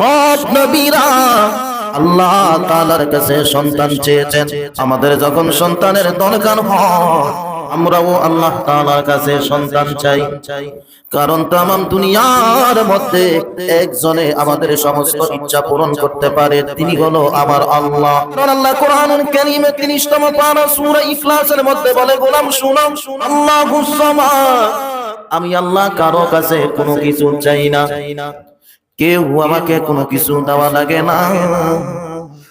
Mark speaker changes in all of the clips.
Speaker 1: সব নবীরা আল্লাহ তাআলার কাছে সন্তান চেয়েছেন। আমাদের যখন সন্তানের দরকার হয়, আমরাও আল্লাহ তালার কাছে সন্তান চাই। কারণ তামাম দুনিয়ার মধ্যে একজনে আমাদের সমস্ত ইচ্ছা পূরণ করতে পারে, তিনি হলো আমার আল্লাহ। আল্লাহ কোরআনুল কারীমে 30 তম পারা সূরা ইখলাসের মধ্যে বলে, গোলাম শুনো আল্লাহুস সামাদ। আমি আল্লাহ কারও কাছে কোনো কিছু চাই না। কেউ আমাকে কোনো কিছু দেওয়া লাগে না।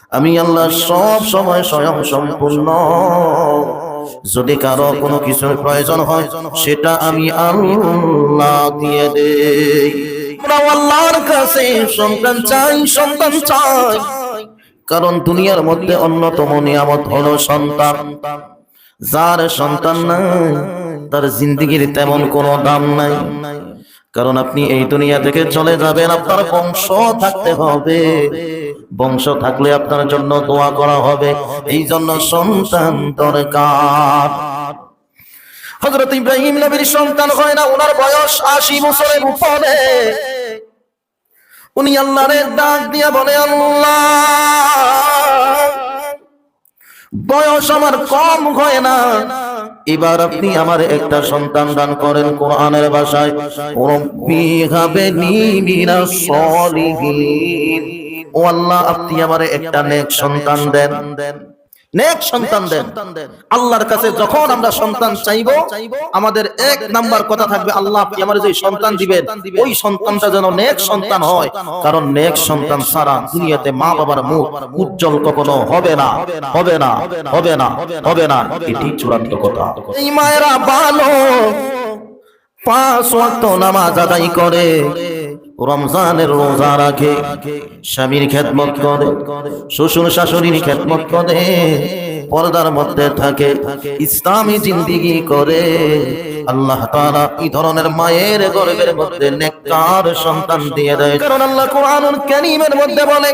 Speaker 1: আমি আল্লাহ সব সময় স্বয়ং সম্পূর্ণ। যদি কারও কোনো কিছুর প্রয়োজন হয়, সেটা আমি আল্লাহ দিয়ে দেই। আল্লাহর কাছে সন্তান চাই সন্তান চাই। কারণ দুনিয়ার মধ্যে অন্যতম নিয়ামত হলো সন্তান। যার সন্তান নাই, তার জিন্দগির তেমন কোনো দাম নাই। কারণ আপনি এই দুনিয়া থেকে চলে যাবেন, আপনার বংশ থাকতে হবে। বংশ থাকলে আপনার জন্য দোয়া করা হবে। এই জন্য সন্তান দরকার। হজরত ইব্রাহিম নবীর সন্তান হয় না ওনার বয়স আশি বছরের উপরে। উনি আল্লাহরে ডাক দিয়া বলে, আল্লাহ, বয়স আমার কম হয় না। এবার আপনি আমার একটা সন্তান দান করেন কোরআনের ভাষায়। ও আল্লাহ, আপনি আমার একটা নেক সন্তান দেন। নেক সন্তান দেন আল্লাহর কাছে যখন আমরা সন্তান চাইব আমাদের এক নাম্বার কথা থাকবে আল্লাহ আপনি আমার যে সন্তান দিবেন ওই সন্তানটা যেন নেক সন্তান হয় কারণ নেক সন্তান সারা দুনিয়াতে মা বাবার মুখ উজ্জ্বল কখনো হবে না হবে না হবে না হবে না এটি চূড়ান্ত কথা। এই মায়েরা ভালো পাঁচ ওয়াক্ত নামাজ আদায় করে। রমজানের রোজা রাখে স্বামীর খেদমত করে শ্বশুর শাশুড়ির খেদমত করে পর্দার মধ্যে থাকে ইসলামী জিন্দিগি করে আল্লাহ তাআলা এই ধরনের মায়ের গর্ভের মধ্যে নেককার সন্তান দিয়ে দেয় কারণ আল্লাহ কোরআনুল কারীমের মধ্যে বলে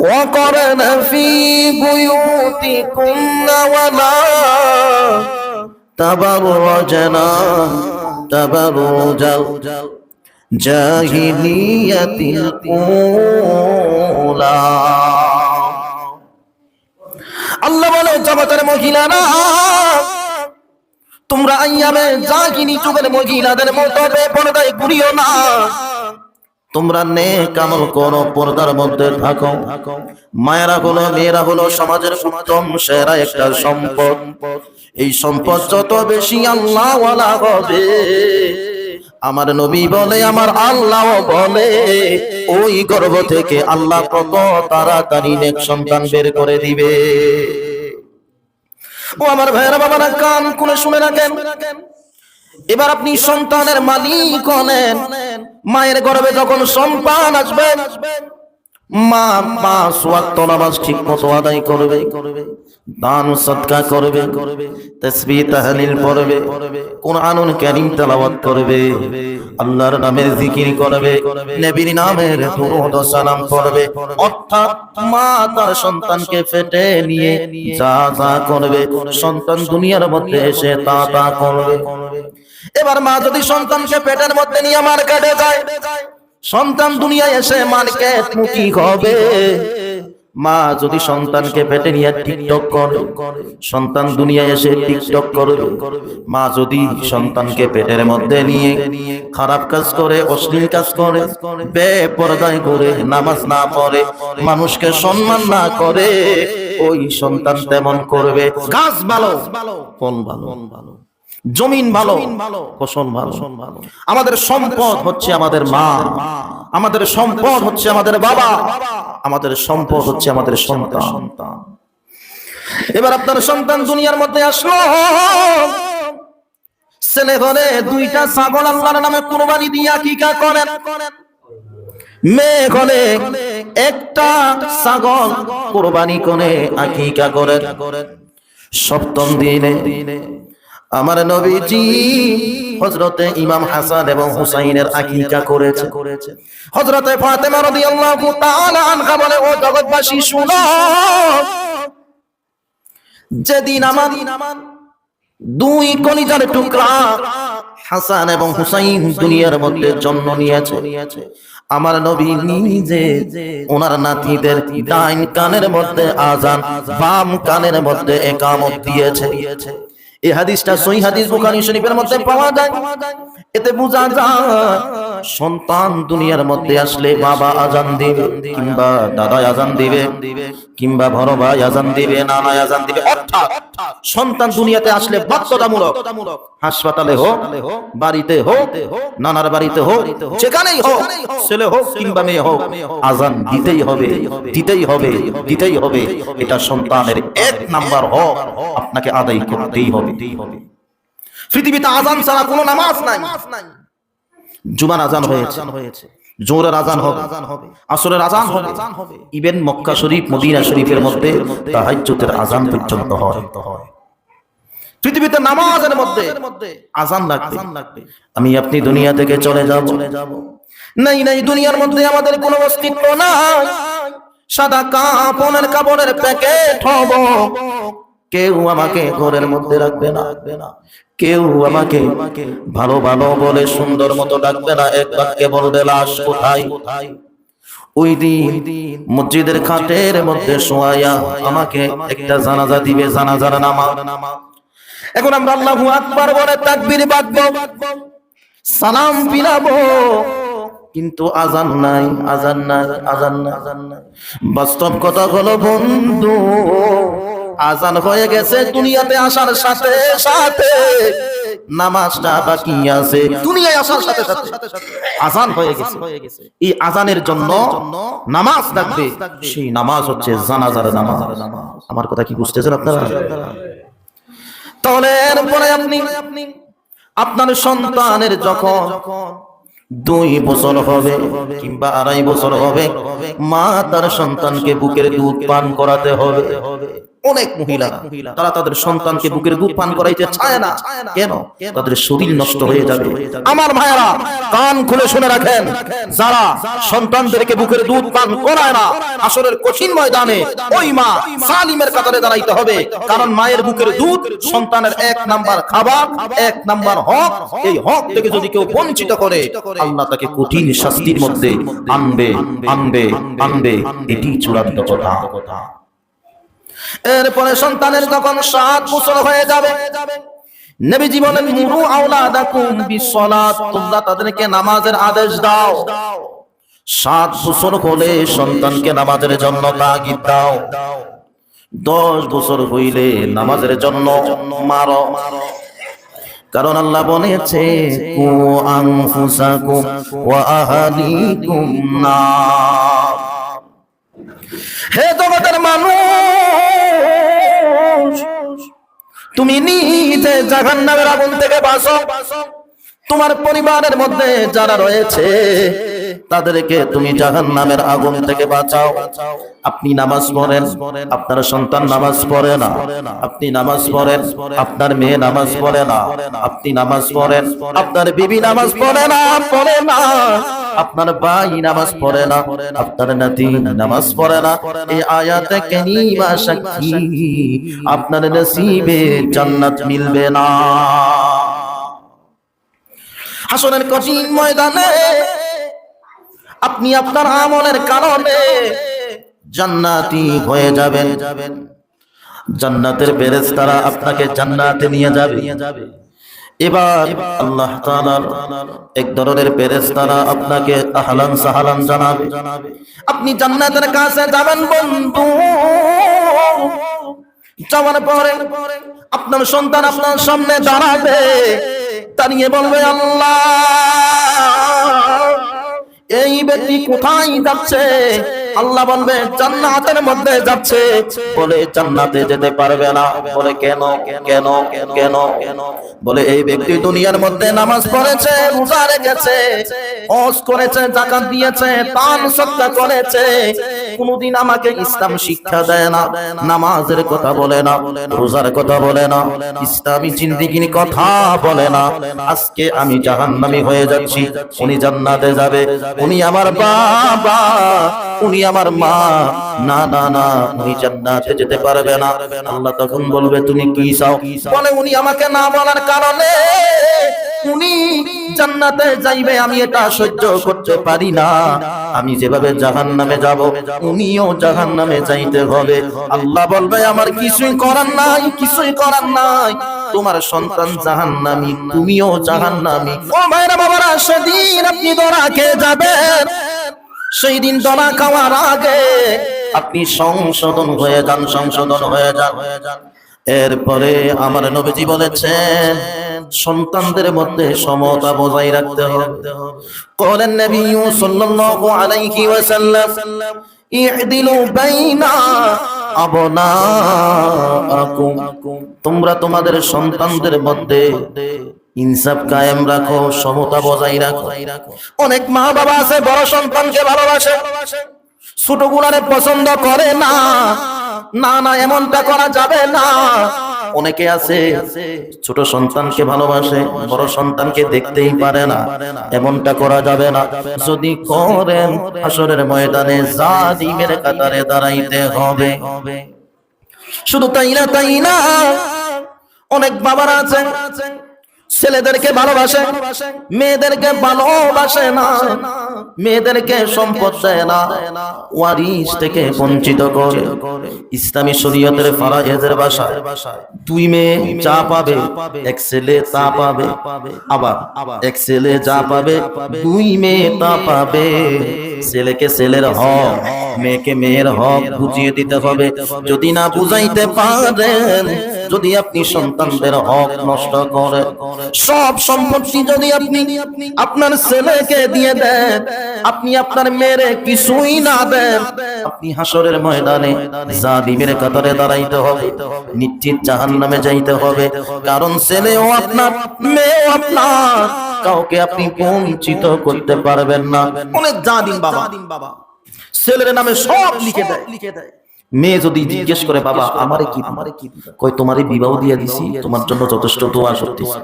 Speaker 1: وقرن في بيوتكن ولا تبرجنا تبرج জাহিলিয়াতিল উলা। আল্লাহ বলে, জগতের মহিলারা, তোমরা আইয়ামে জাহিলি যুগের মহিলাদের মতো পর্দায় ঘুরিও না। তোমরা নে কামল করো, পর্দার মধ্যে থাকো। মায়েরা হলো, মেয়েরা হলো সমাজের উত্তম সেরা একটা সম্পদ। এই সম্পদ যত বেশি আল্লাহ হবে আমার নবী বলে, আমার আল্লাহ বলে, ওই গর্ভ থেকে আল্লাহ কত তাড়াতাড়ি নেক সন্তান বের করে দিবে। ও আমার ভাইয়েরা, বাবারা, কান খুলে শুনে রাখেন। এবার আপনি সন্তানের মালিক হলেন, মায়ের গর্ভে যখন সন্তান আসবে মা মা ওয়াক্ত নামাজ ঠিক মতো আদায় করবে। সদকা করবে তাসবিহ তাহলিল পড়বে তেলাওয়াত করবে, আল্লাহর জিকির করবে, নবীর ও সালাম পড়বে, অর্থাৎ মা তার সন্তানকে ফেটে নিয়ে যা যা করবে, সন্তান দুনিয়ার মধ্যে এসে তা তা করবে। এবার মা যদি সন্তানকে পেটের মধ্যে নিয়ে মার কেটে যায়, সন্তান দুনিয়ায় এসে মার্কেট মুখী হবে। মা যদি সন্তানকে পেটে নিয়ে টিকটক করে। সন্তান দুনিয়ায় এসে টিকটক করবে। মা যদি সন্তানকে পেটের মধ্যে নিয়ে খারাপ কাজ করে অশ্লীল কাজ করে বে বেপরদায় করে নামাজ না পড়ে মানুষকে সম্মান না করে ওই সন্তান তেমন করবে। কাজ ভালো ফল ভালো। ভালো। জমিন ভালো ফসল ভালো। আমাদের সম্পদ হচ্ছে আমাদের মা। আমাদের সম্পদ হচ্ছে আমাদের বাবা। আমাদের সম্পদ হচ্ছে আমাদের সন্তান। এবার আপনার সন্তান দুনিয়ার মধ্যে আসলো। ছেলে ধরে দুইটা ছাগল আল্লাহর নামে কুরবানি দিয়া কিকা করেন। মেয়ে হলে একটা ছাগল কুরবানি করে আকিকা করেন। সপ্তম দিনে আমার নবীজি হজরতে ইমাম হাসান এবং হুসাইনের আকিকা করেছে। হজরতে ফাতেমা রাদিয়াল্লাহু তাআলা আনহা বলে, ও জগৎবাসী, শুনো। যেদিন আমার দুই কলিজার টুকরা হাসান এবং হুসাইন দুনিয়ার মধ্যে জন্ম নিয়েছে। আমার নবী নিজে ওনার নাতিদের ডাইন কানের মধ্যে আজান বাম কানের মধ্যে একামত দিয়েছে। এই হাদিসটা সহি হাদিস বুখারী শরীফের মধ্যে পাওয়া যায়। এতে বোঝা যায় সন্তান দুনিয়ার মধ্যে আসলে বাবা আজান দিবে কিংবা দাদা আজান দিবে কিংবা বড় ভাই আজান দিবে নানা আজান দিবে অর্থাৎ সন্তান দুনিয়াতে আসলে বাধ্যতামূলক হাসপাতালে হোক বাড়িতে হোক নানার বাড়িতে হোক যেখানেই হোক ছেলে হোক কিংবা মেয়ে হোক আজান দিতেই হবে দিতেই হবে দিতেই হবে এটা সন্তানের এক নাম্বার হক আপনাকে আদায় করতেই হবে। পৃথিবীতে আজান ছাড়া কোনো নামাজ নাই। জুমার আজান হয়েছে। জোরের আজান হবে। আসরের আজান হবে। ইভেন মক্কা শরীফ মদিনা শরীফের মধ্যে তাহাজ্জুদের আজান পর্যন্ত হয়। পৃথিবীতে নামাজের মধ্যে আজান লাগবে। আমি আপনি দুনিয়া থেকে চলে যাব। নাই নাই দুনিয়ার মধ্যে আমাদের কোনো অস্তিত্ব নাই। সাদা কাপনের কাপড়ের প্যাকেট হব। কেউ আমাকে ঘরের মধ্যে রাখবে না। কেউ আমাকে ভালো ভালো বলে সুন্দর মতো ডাকবে না। এক বাক্যে বলবে, লাশ কোথায়? ওই দিন মসজিদের খাটের মধ্যে শোয়াইয়া আমাকে একটা জানাজা দিবে, জানাজার নামা এখন আমরা আল্লাহু আকবার বলে তাকবীর বাঁধবো। সালাম ফিরাবো কিন্তু আজান নাই আজান নাই আজান নাই আজান নাই। বাস্তব কথা হলো, বন্ধু, আজান হয়ে গেছে দুনিয়াতে আসার সাথে সাথে। নামাজটা বাকি আছে। দুনিয়ায় আসার সাথে সাথে। আজান হয়ে গেছে। এই আজানের জন্য নামাজ ডাকবে সেই নামাজ হচ্ছে জানাজার নামাজ। আমার কথা কি বুঝতেছেন আপনারা? তাহলে এরপরে আপনি, আপনার সন্তানের যখন দুই বছর হবে কিংবা আড়াই বছর হবে, মা তার সন্তানকে বুকের দুধ পান করাতে হবে। অনেক মহিলা তারা তাদের সন্তানকে বুকের দুধ পান করাইতে চায় না। কেন? তাদের শরীর নষ্ট হয়ে যাবে। আমার ভাইয়ারা কান খুলে শুনে রাখেন। যারা সন্তানদেরকে বুকের দুধ পান করায় না আসরের কঠিন ময়দানে ওই মা সালিমের কাতারে দাঁড়াইতে হবে। কারণ মায়ের বুকের দুধ সন্তানের এক নাম্বার খাবার এক নাম্বার হক। এই হক থেকে যদি কেউ বঞ্চিত করে আল্লাহ তাকে কঠিন শাস্তির মধ্যে আনবে আনবে। আনবে। এটি চূড়ান্ত কথা। এরপরে সন্তানের যখন সাত বছর হয়ে যাবে, নবীজি বলেন, মুরু তোমরা তাদেরকে নামাজের আদেশ দাও। সাত বছর হলে সন্তানকে নামাজের জন্য তাগিদ দাও। দশ বছর হইলে নামাজের জন্য মারো। কারণ আল্লাহ বলেছে, কু আনফুসাকুম হে জগতের মানুষ তুমি নিজে জাহান্নামের আগুন থেকে বাঁচো। তোমার পরিবারের মধ্যে যারা রয়েছে তাদেরকে তুমি জাহান্নামের আগুন থেকে বাঁচাও। আপনি নামাজ পড়েন, আপনার সন্তান নামাজ পড়ে না। আপনি নামাজ পড়েন, আপনার মেয়ে নামাজ পড়ে না। আপনি নামাজ পড়েন, আপনার বিবি নামাজ পড়ে না পড়ে না। আপনার ভাই নামাজ পড়ে না, আপনার নাতি নামাজ পড়ে না। এই আয়াতে কেনিমা সাক্ষী, আপনার নসিবে জান্নাত মিলবে না। হাসনের কঠিন ময়দানে আপনি আপনার আমলের কারণে জান্নাতি হয়ে যাবেন। জান্নাতের ফেরেশতারা আপনাকে জান্নাতে নিয়ে যাবে। এবার আল্লাহ তাআলার এক ধরনের ফেরেশতারা আপনাকে আহলান সাহালান জানাবে। আপনি জান্নাতের কাছে যাবেন বন্ধু। যাওয়ার পরে আপনার সন্তান আপনার সামনে দাঁড়াবে। দাঁড়িয়ে বলবে আল্লাহ। এই ব্যক্তি কোথায় যাচ্ছে? আল্লাহ বলবে, জান্নাতের মধ্যে যাচ্ছে। বলে, জান্নাতে যেতে পারবে না। বলে, কেন কেন কেন? বলে, এই ব্যক্তি দুনিয়ার মধ্যে নামাজ পড়েছে, রোজা রেখেছে, হজ করেছে, জাকাত দিয়েছে দান সদকা করেছে। কোনদিন আমাকে ইসলাম শিক্ষা দেয় না, নামাজের কথা বলে না, রোজার কথা বলে না, ইসলামী জিন্দিগির কথা বলে না। আজকে আমি জাহান্নামী হয়ে যাচ্ছি, উনি জান্নাতে যাবে, উনি আমার বাবা, উনি আমার মা, না না না উনি জান্নাতে যেতে পারবে না। আল্লাহ তখন বলবে, তুমি কি চাও? বলে, উনি আমাকে না বলার কারণে উনি জান্নাতে যাইবে, আমি এটা সহ্য করতে পারি না। আমি যেভাবে জাহান্নামে যাব, উনিও জাহান্নামে যাইতে হবে। আল্লাহ বলবে, আমার কিছুই করার নাই, কিছুই করার নাই। তোমার সন্তান জাহান্নামী, তুমিও জাহান্নামী। ও ভাইরা বাবারা, সেদিন আপনি দরা খেয়ে যাবেন। সেই দিন দরা খাওয়ার আগে আপনি সংশোধন হয়ে যান, সংশোধন হয়ে যান। এরপরে আমার নবীজি বলেছেন, সন্তানদের মধ্যে সমতা বজায় রাখতে হবে। কলেন নবী সাল্লাল্লাহু আলাইহি ওয়াসাল্লাম, ইহদিলু বাইনা আবনাআকুম। তোমরা তোমাদের সন্তানদের মধ্যে ইনসাফ কায়েম রাখো, সমতা বজায় রাখো। অনেক মা বাবা আছে, বড় সন্তানকে ভালোবাসে। ছোট গুলারে পছন্দ করে না। না না, এমনটা করা যাবে না। অনেকে আছে, ছোট সন্তানকে ভালোবাসে, বড় সন্তানকে দেখতেই পারে না। এমনটা করা যাবে না। যদি করেন আসরের ময়দানে জালিমের কাতারে দাঁড়াইতে হবে। শুধু তাই না তাই না। অনেক বাবারা আছেন ছেলেদেরকে ভালোবাসে, মেয়েদেরকে ভালোবাসে না, মেয়েদেরকে সম্পদ দেয় না। ওয়ারিস থেকে বঞ্চিত করে। ইসলামী শরীয়তের ফারায়েজের বাসায় দুই মেয়ে যা পাবে এক ছেলে তা পাবে আবার এক ছেলে যা পাবে দুই মেয়ে তা পাবে। ছেলেকে ছেলের হক মেয়েকে মেয়ের হক বুঝিয়ে দিতে হবে। যদি না বুঝাইতে পারেন যদি আপনি সন্তানদের হক নষ্ট করেন সব সম্পত্তি যদি আপনি আপনার ছেলেকে দিয়ে দেন আপনি আপনার মেয়ের কিছুই না দেন। আপনি হাসরের ময়দানে জালিমের কাতারে দাঁড়াইতে হবে। নিশ্চিত জাহান্নামে যাইতে হবে। কারণ ছেলেও আপনার, মেয়েও আপনার। কাউকে আপনি বঞ্চিত করতে পারবেন না। অনেক জালিম বাবা। ছেলের নামে সব লিখে দেয়। লিখে দেয় মেয়ে যদি জিজ্ঞেস করে, বাবা, আমারে কি আমারে কি কই তোমারে বিবাহ দিয়ে দিছি, তোমার জন্য যথেষ্ট দোয়া করতেছি।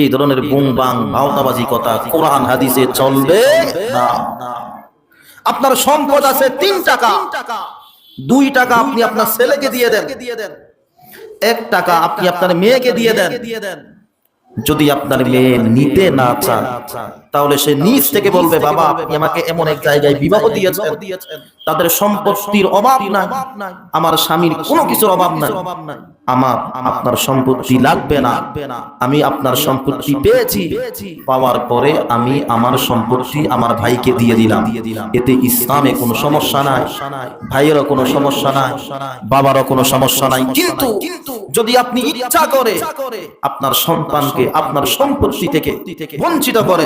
Speaker 1: এই ধরনের বুং বাং ভাওতাবাজি কথা কোরআন, হাদিসে চলবে না। আপনার সম্পদ আছে তিন টাকা। দুই টাকা আপনি আপনার ছেলেকে দিয়ে দেন দিয়ে দেন। এক টাকা আপনি আপনার মেয়েকে দিয়ে দেন। যদি আপনার মেয়ে নিতে না চান তাহলে সে নিজ থেকে বলবে বাবা আপনি আমাকে এমন এক জায়গায় বিবাহ দিয়েছেন। তাদের সম্পত্তির অভাব নাই। আমার স্বামীর কোনো কিছুর অভাব নাই। আমার আপনার সম্পত্তি লাগবে না। আমি আপনার সম্পত্তি পেয়েছি। পাওয়ার পরে আমি আমার সম্পত্তি আমার ভাইকে দিয়ে দিলাম। এতে ইসলামে কোনো সমস্যা নাই। ভাইয়েরও কোনো সমস্যা নাই। বাবারও কোনো সমস্যা নাই। কিন্তু যদি আপনি ইচ্ছা করে আপনার সন্তানকে আপনার সম্পত্তি থেকে বঞ্চিত করে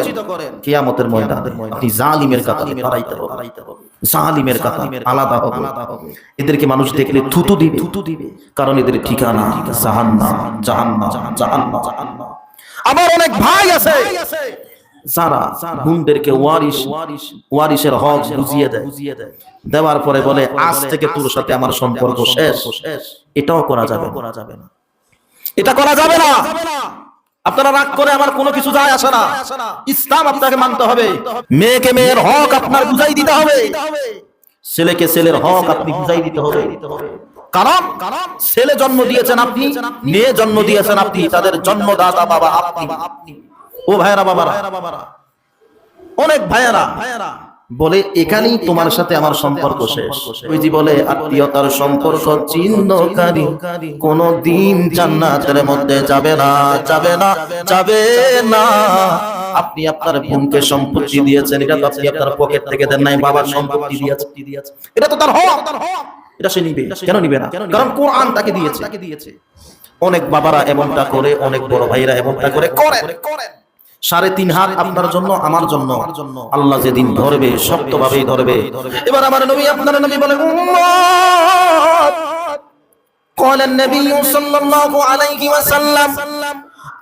Speaker 1: কিয়ামতের ময়দানে আপনি জালিমের কাতারে দাঁড়াইতে হবে। জালিমের কাতার আলাদা হবে। এদেরকে মানুষ দেখলে থুতু দিবে। থুতু দিবে। কারণ এদের ঠিকানা জাহান্নাম জাহান্নাম জাহান্নাম আমার অনেক ভাই আছে। যারা বোনদেরকে ওয়ারিস ওয়ারিসের হক বুঝিয়ে দেয়। দেওয়ার পরে বলে আজ থেকে তোর সাথে আমার সম্পর্ক শেষ। এটাও করা যাবে করা যাবে না। এটা করা যাবে না। আপনারা রাগ করে আমার কোনো কিছু যায় আসে না। ইসলাম আপনাকে মানতে হবে। মেয়েকে মেয়ের হক আপনার বুঝাই দিতে হবে। ছেলেকে ছেলের হক আপনি বুঝাই দিতে হবে। কারণ ছেলে জন্ম দিয়েছেন আপনি, মেয়ে জন্ম দিয়েছেন আপনি, তাদের জন্মদাতা বাবা আপনি। ও ভাইরা বাবারা, অনেক ভাইয়ারা বলে, এখানেই তোমার সাথে আমার সম্পর্ক শেষ। ওই যে বলে, আত্মীয়তার সম্পর্ক চিহ্নকারী। কোন দিন জান্নাতের মধ্যে যাবে না যাবে না যাবে না। আপনি আপনার বোনকে সম্পত্তি দিয়েছেন, এটা তো আপনি আপনার পকেট থেকে দেন নাই, বাবার সম্পত্তি দিয়েছে এটা তো তার হক। এটা সে নিবে। কেন নিবে না? কারণ কোরআন তাকে দিয়েছে। অনেক বাবারা এমনটা করে, অনেক বড় ভাইরা এমনটা করে করেন করেন সাড়ে তিন হাত আপনার জন্য আমার জন্য আল্লাহ যেদিন ধরবে শক্ত ভাবেই ধরবে এবার আমার নবী আপনার নবী বলেন قال النبي صلى الله عليه وسلم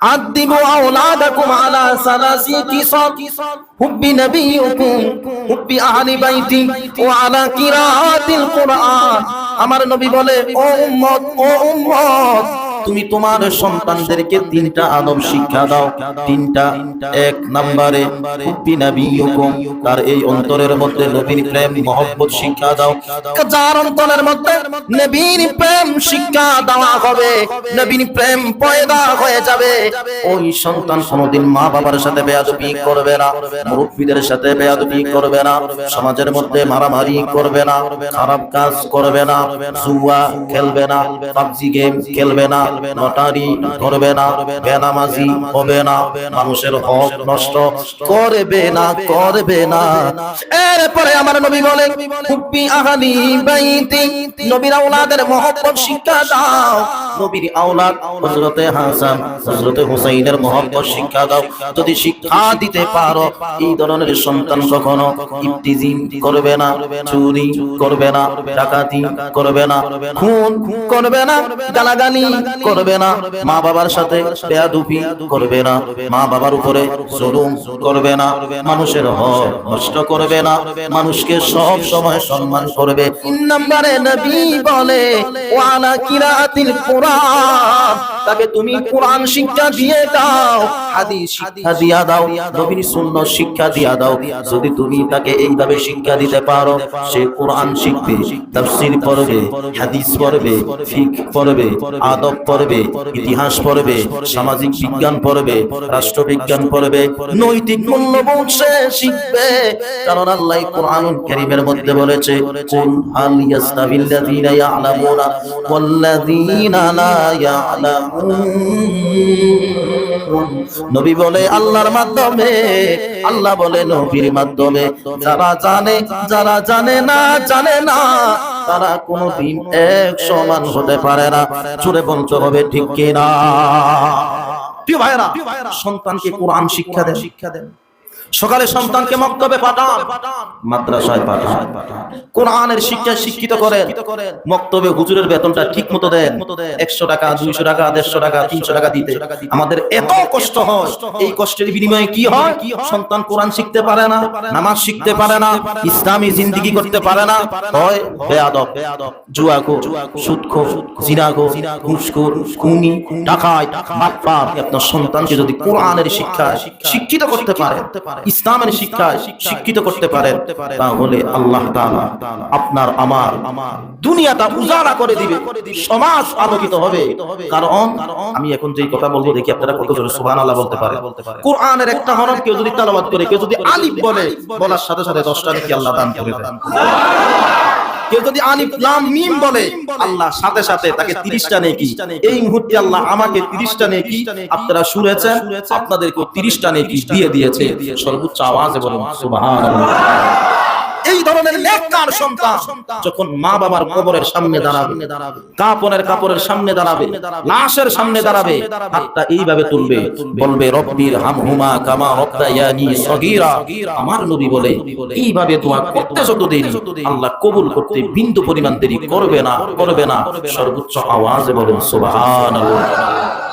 Speaker 1: عذبوا أولادكم على ثلاث قصص حب نبيكم حب أهل بيتي وعلى قراءة القرآن আমার নবী বলে ও উম্মত ও উম্মত তুমি তোমার সন্তানদেরকে তিনটা আদব শিক্ষা দাও। তিনটা, এক নম্বরে তার এই অন্তরের মধ্যে নবীর প্রেম, মহব্বত শিক্ষা দাও। যার অন্তরের মধ্যে নবীর প্রেম শিক্ষা দেওয়া হবে, নবীর প্রেম পয়দা হয়ে যাবে। ওই সন্তান কোনোদিন মা বাবার সাথে বেয়াদবি করবে না, মুরব্বীদের সাথে বেয়াদবি করবে না, সমাজের মধ্যে মারামারি করবে না, খারাপ কাজ করবে না, জুয়া খেলবে না, পাবজি গেম খেলবে না লটারি করবে না, বেনামাজি হবে না, মানুষের হক নষ্ট করবে না করবে না। এরপরে আমার নবী বলেন, হুব্বি আহালি বাইতি, নবীর আওলাদের মহব্বত শিক্ষা দাও। নবীর আওলাদ হযরতে হাসান, হযরতে হুসাইনের মহব্বত শিক্ষা দাও। যদি শিক্ষা দিতে পারো, এই ধরনের সন্তান কখনো ইফতিজিং করবে না, চুরি করবে না, ডাকাতি করবে না, খুন করবে না, গালাগালি করবে না, মা বাবার সাথে বেয়াদুপি করবে না, মা বাবার উপরে জুলুম করবে না, মানুষের হক নষ্ট করবে না, মানুষকে সব সময় সম্মান করবে। তিন নম্বরে নবী বলে, ওয়ালা কিরাতিল কোরআন তাকে তুমি কোরআন শিক্ষা দিয়ে দাও, হাদিস শিক্ষা দিয়া দাও, নবীর সুন্নাহ শিক্ষা দিয়া দাও। যদি তুমি তাকে এইভাবে শিক্ষা দিতে পারো, সে কোরআন শিখবে, তাফসীর পড়বে, হাদিস পড়বে ফিক পড়বে, আদব পড়বে, ইতিহাস পড়বে, সামাজিক বিজ্ঞান পড়বে, রাষ্ট্রবিজ্ঞান পড়বে, নৈতিক মূল্যবোধ শিখবে। কারণ আল্লাহ কোরআনুল কারীমের মধ্যে বলেছে, কুল হাল ইয়াস্তাবিল্লাযীনা ইয়ালামুনা ওয়াল্লাযীনা লা ইয়ালামুন। নবী বলে, আল্লাহর মাধ্যমে। আল্লাহ বলে, নবীর মাধ্যমে। যারা জানে যারা জানে না জানে না। তারা কোনোদিন এক সমান হতে পারে না। চুরে বঞ্চ হবে, ঠিক কিনা? সন্তানকে কোরআন শিক্ষা দেন শিক্ষা দেন। সকালে সন্তানকে মক্তবে পাঠান। মাদ্রাসায় পাঠান। কোরআনের শিক্ষা শিক্ষিত করেন। মক্তবে হুজুরের বেতনটা ঠিক মতো দেন। একশো টাকা, দুইশো টাকা, দেড়শো টাকা, তিনশো টাকা দিতে। আমাদের এত কষ্ট হয়। এই কষ্টের বিনিময়ে কি হয়? সন্তান কোরআন শিখতে পারে না, নামাজ শিখতে পারে না, ইসলামী জিন্দিগি করতে পারে না। হয় বেয়াদব জুয়াকো সুদখো জিনাগো ঘুষখোর, খুনি, ডাকাত, বাটপার। আপনার সন্তানকে যদি কোরআনের শিক্ষা শিক্ষিত করতে পারে ইসলামের শিক্ষা শিক্ষিত করতে পারেন, তাহলে আল্লাহ আপনার আমার দুনিয়াটা উজাড়া করে দিবে, সমাজ আলোকিত হবে। কারণ আমি এখন যেই কথা বলব, দেখি আপনারা কত জোরে সুবহানাল্লাহ বলতে পারে। কোরআনের একটা হরফ কেউ যদি তেলাওয়াত করে, কেউ যদি আলিফ বলে, বলার সাথে সাথে 10টা দেখি আল্লাহ দান করে দেন কেউ যদি আলিফ লাম মিম বলে, আল্লাহ সাথে সাথে তাকে 30টা নেকি। এই মুহূর্তে আল্লাহ আমাকে 30টা নেকি। আপনারা শুনেছেন আপনাদেরকে 30টা নেকি দিয়ে দিয়েছে। সর্বোচ্চ আওয়াজে বলুন, সুবহানাল্লাহ। এই ধরনের নেককার সন্তান যখন মা বাবার কবরের সামনে দাঁড়াবে কাপড়ের কাপড়ের সামনে দাঁড়াবে, লাশের সামনে দাঁড়াবে, হাতটা এইভাবে তুলবে, বলবে, রব্বির হামহুমা কামা রব্বায়ানি সগীরা। আমার নবী বলে, এইভাবে দোয়া করতে যত দেরি আল্লাহ কবুল করতে বিন্দু পরিমাণ দেরি করবে না করবে না। সর্বোচ্চ আওয়াজে বলুন, সুবহানাল্লাহ।